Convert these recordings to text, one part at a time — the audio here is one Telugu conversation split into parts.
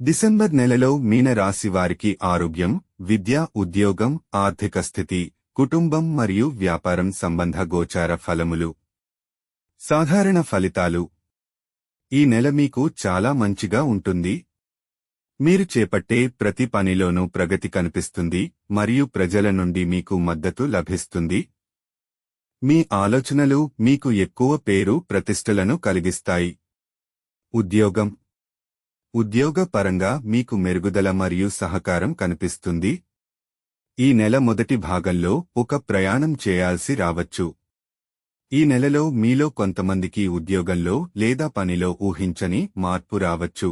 డిసెంబర్ నెలలో మీన రాశి వారికి ఆరోగ్యం విద్య ఉద్యోగం ఆర్థిక స్థితి కుటుంబం మరియు వ్యాపారం సంబంధ గోచార ఫలములు. సాధారణ ఫలితాలు. ఈ నెల మీకు చాలా మంచిగా ఉంటుంది. మీరు చేపట్టే ప్రతి పనిలోనూ ప్రగతి కనిపిస్తుంది మరియు ప్రజల నుండి మీకు మద్దతు లభిస్తుంది. మీ ఆలోచనలు మీకు ఎక్కువ పేరు ప్రతిష్టలను కలిగిస్తాయి. ఉద్యోగం. ఉద్యోగ పరంగా మీకు మెరుగుదల మరియు సహకారం కనిపిస్తుంది. ఈ నెల మొదటి భాగంలో ఒక ప్రయాణం చేయాల్సి రావచ్చు. ఈ నెలలో మీలో కొంతమందికి ఉద్యోగంలో లేదా పనిలో ఊహించని మార్పు రావచ్చు.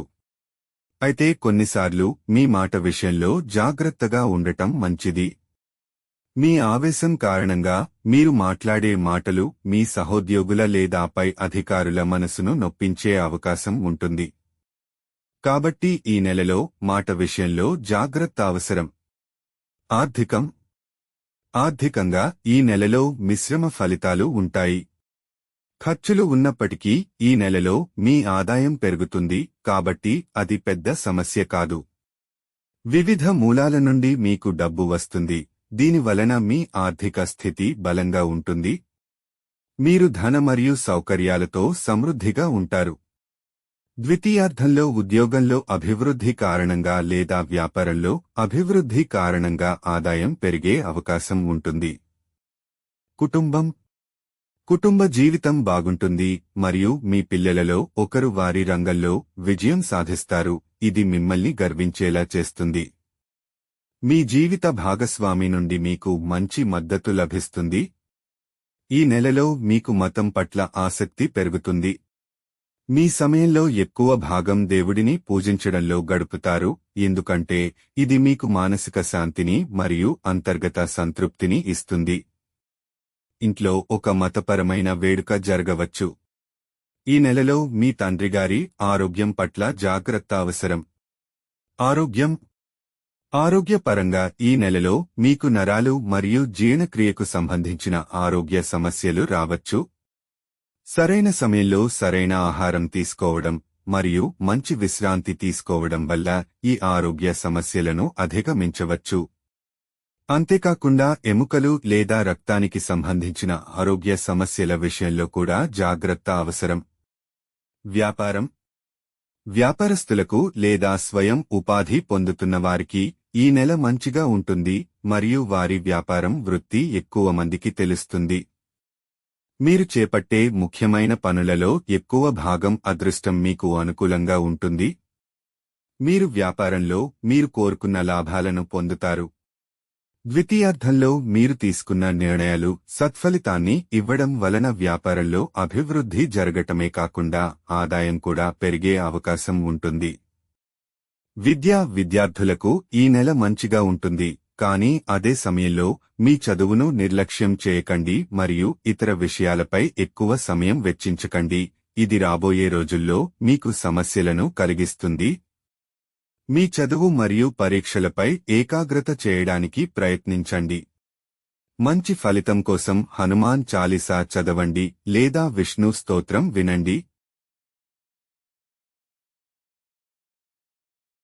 అయితే కొన్నిసార్లు మీ మాట విషయంలో జాగ్రత్తగా ఉండటం మంచిది. మీ ఆవేశం కారణంగా మీరు మాట్లాడే మాటలు మీ సహోద్యోగుల లేదా పై అధికారుల మనసును నొప్పించే అవకాశం ఉంటుంది. కాబట్టి ఈ నెలలో మాట విషయంలో జాగ్రత్త అవసరం. ఆర్థికం. ఆర్థికంగా ఈ నెలలో మిశ్రమ ఫలితాలు ఉంటాయి. ఖర్చులు ఉన్నప్పటికీ ఈ నెలలో మీ ఆదాయం పెరుగుతుంది కాబట్టి అది పెద్ద సమస్య కాదు. వివిధ మూలాల నుండి మీకు డబ్బు వస్తుంది. దీని వలన మీ ఆర్థిక స్థితి బలంగా ఉంటుంది. మీరు ధన మరియు సౌకర్యాలతో సమృద్ధిగా ఉంటారు. ద్వితీయార్థంలో ఉద్యోగంలో అభివృద్ధి కారణంగా లేదా వ్యాపారంలో అభివృద్ధి కారణంగా ఆదాయం పెరిగే అవకాశం ఉంటుంది. కుటుంబం. కుటుంబ జీవితం బాగుంటుంది మరియు మీ పిల్లలలో ఒకరు వారి రంగంలో విజయం సాధిస్తారు ఇది మిమ్మల్ని గర్వించేలా చేస్తుంది. మీ జీవిత భాగస్వామి నుండి మీకు మంచి మద్దతు లభిస్తుంది. ఈ నెలలో మీకు మతం పట్ల ఆసక్తి పెరుగుతుంది. మీ సమయంలో ఎక్కువ భాగం దేవుడిని పూజించడంలో గడుపుతారు ఎందుకంటే ఇది మీకు మానసిక శాంతిని మరియు అంతర్గత సంతృప్తిని ఇస్తుంది. ఇంట్లో ఒక మతపరమైన వేడుక జరగవచ్చు. ఈ నెలలో మీ తండ్రిగారి ఆరోగ్యం పట్ల జాగ్రత్త అవసరం. ఆరోగ్యం. ఆరోగ్యపరంగా ఈ నెలలో మీకు నరాలు మరియు జీర్ణక్రియకు సంబంధించిన ఆరోగ్య సమస్యలు రావచ్చు. సరైన సమయంలో సరైన ఆహారం తీసుకోవడం మరియు మంచి విశ్రాంతి తీసుకోవడం వల్ల ఈ ఆరోగ్య సమస్యలను అధిగమించవచ్చు. అంతేకాకుండా ఎముకలు లేదా రక్తానికి సంబంధించిన ఆరోగ్య సమస్యల విషయంలో కూడా జాగ్రత్త అవసరం. వ్యాపారం. వ్యాపారస్తులకు లేదా స్వయం ఉపాధి పొందుతున్న వారికి ఈ నెల మంచిగా ఉంటుంది మరియు వారి వ్యాపారం వృత్తి ఎక్కువ మందికి తెలుస్తుంది. మీరు చేపట్టే ముఖ్యమైన పనులలో ఎక్కువ భాగం అదృష్టం మీకు అనుకూలంగా ఉంటుంది. మీరు వ్యాపారంలో మీరు కోరుకున్న లాభాలను పొందుతారు. ద్వితీయార్థంలో మీరు తీసుకున్న నిర్ణయాలు సత్ఫలితాన్ని ఇవ్వడం వలన వ్యాపారంలో అభివృద్ధి జరగటమే కాకుండా ఆదాయం కూడా పెరిగే అవకాశం ఉంటుంది. విద్యా విద్యార్థులకు ఈ నెల మంచిగా ఉంటుంది. కానీ అదే సమయంలో మీ చదువును నిర్లక్ష్యం చేయకండి మరియు ఇతర విషయాలపై ఎక్కువ సమయం వెచ్చించకండి. ఇది రాబోయే రోజుల్లో మీకు సమస్యలను కలిగిస్తుంది. మీ చదువు మరియు పరీక్షలపై ఏకాగ్రత చేయడానికి ప్రయత్నించండి. మంచి ఫలితం కోసం హనుమాన్ చాలీసా చదవండి లేదా విష్ణు స్తోత్రం వినండి.